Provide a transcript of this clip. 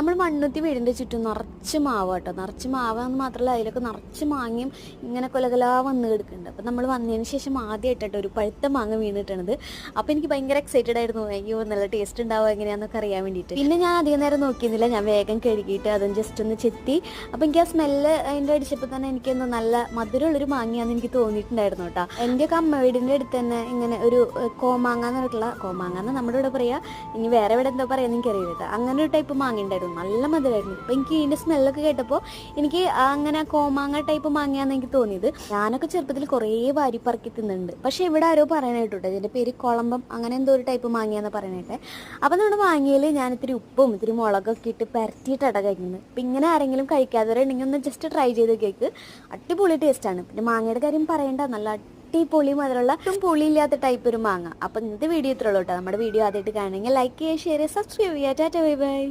നമ്മൾ മണ്ണുത്തി വീടിന്റെ ചുറ്റും നിറച്ച് മാവ് കേട്ടോ. നിറച്ച് മാവാന്ന് മാത്രമല്ല അതിലൊക്കെ നിറച്ച് മാങ്ങയും ഇങ്ങനെ കൊലകലാ വന്ന് കിടക്കുന്നുണ്ട്. അപ്പം നമ്മൾ വന്നതിന് ശേഷം ആദ്യമായിട്ടോ ഒരു പഴുത്ത മാങ്ങ വീണിട്ടാണത് അപ്പോൾ എനിക്ക് ഭയങ്കര എക്സൈറ്റഡ് ആയിരുന്നു. അയ്യോ നല്ല ടേസ്റ്റ് ഉണ്ടാവുക എങ്ങനെയാണെന്നൊക്കെ അറിയാൻ വേണ്ടിയിട്ട്. പിന്നെ ഞാൻ അധികം നേരം നോക്കിയിരുന്നില്ല. ഞാൻ വേഗം കഴുകിയിട്ട് അതും ജസ്റ്റ് ഒന്ന് ചെത്തി. അപ്പോൾ എനിക്ക് ആ സ്മെല്ല് അതിന്റെ അടിച്ചപ്പോൾ തന്നെ എനിക്കൊന്ന് നല്ല മധുരമുള്ളൊരു മാങ്ങയാന്ന് എനിക്ക് തോന്നിയിട്ടുണ്ടായിരുന്നു കേട്ടോ. എന്റെയൊക്കെ അമ്മ വീടിന്റെ അടുത്ത് തന്നെ ഇങ്ങനെ ഒരു കോമാങ്ങ എന്ന് പറഞ്ഞിട്ടുള്ള കോമാങ്ങ നമ്മുടെ ഇവിടെ പറയുക ഇനി വേറെ ഇവിടെ എന്താ പറയുക എനിക്കറിയില്ല അങ്ങനെ ഒരു ടൈപ്പ് മാങ്ങ ഉണ്ടായിരുന്നു. നല്ല മധുരമായിരുന്നു അപ്പോൾ എനിക്ക് ഇതിന്റെ സ്മെല്ലൊക്കെ കേട്ടപ്പോൾ എനിക്ക് അങ്ങനെ കോമാങ്ങ ടൈപ്പ് മാങ്ങയാന്ന് എനിക്ക് തോന്നിയത്. ഞാനൊക്കെ ചെറുപ്പത്തിൽ കുറേ വാരി പറക്കി തിന്നുന്നുണ്ട് പക്ഷേ ഇവിടെ ആരോ പറയാനായിട്ട് കേട്ടോ പേര് കുളമ്പം. അങ്ങനെ എന്തോ ഒരു ടൈപ്പ് മാങ്ങയാന്ന് പറയാനായിട്ട് അപ്പോൾ നമ്മുടെ മാങ്ങയിൽ ഞാൻ ഇത്തിരി ഉപ്പും ഇത്തിരി മുളകൊക്കെ ഇട്ട് പരത്തിയിട്ടാണ് കഴിക്കുന്നത്. അപ്പം ഇങ്ങനെ ആരെങ്കിലും കഴിക്കാത്തവരുണ്ടെങ്കിൽ ഒന്ന് ജസ്റ്റ് ട്രൈ ചെയ്ത് കേക്ക്. അടിപൊളി ടേസ്റ്റാണ് പിന്നെ മാങ്ങയുടെ കാര്യം പറയണ്ട. നല്ല അടിപൊളി മധുരമുള്ള ഒട്ടും പുളിയില്ലാത്ത ടൈപ്പ് ഒരു മാങ്ങ. അപ്പം ഇന്നത്തെ വീഡിയോ ഇത്രയുള്ളൂ കേട്ടോ നമ്മുടെ വീഡിയോ ആദ്യമായിട്ട് കാണണമെങ്കിൽ ലൈക്ക് ചെയ്യുക ഷെയർ ചെയ്യുക സബ്സ്ക്രൈബ് ചെയ്യുക. Tata bye bye.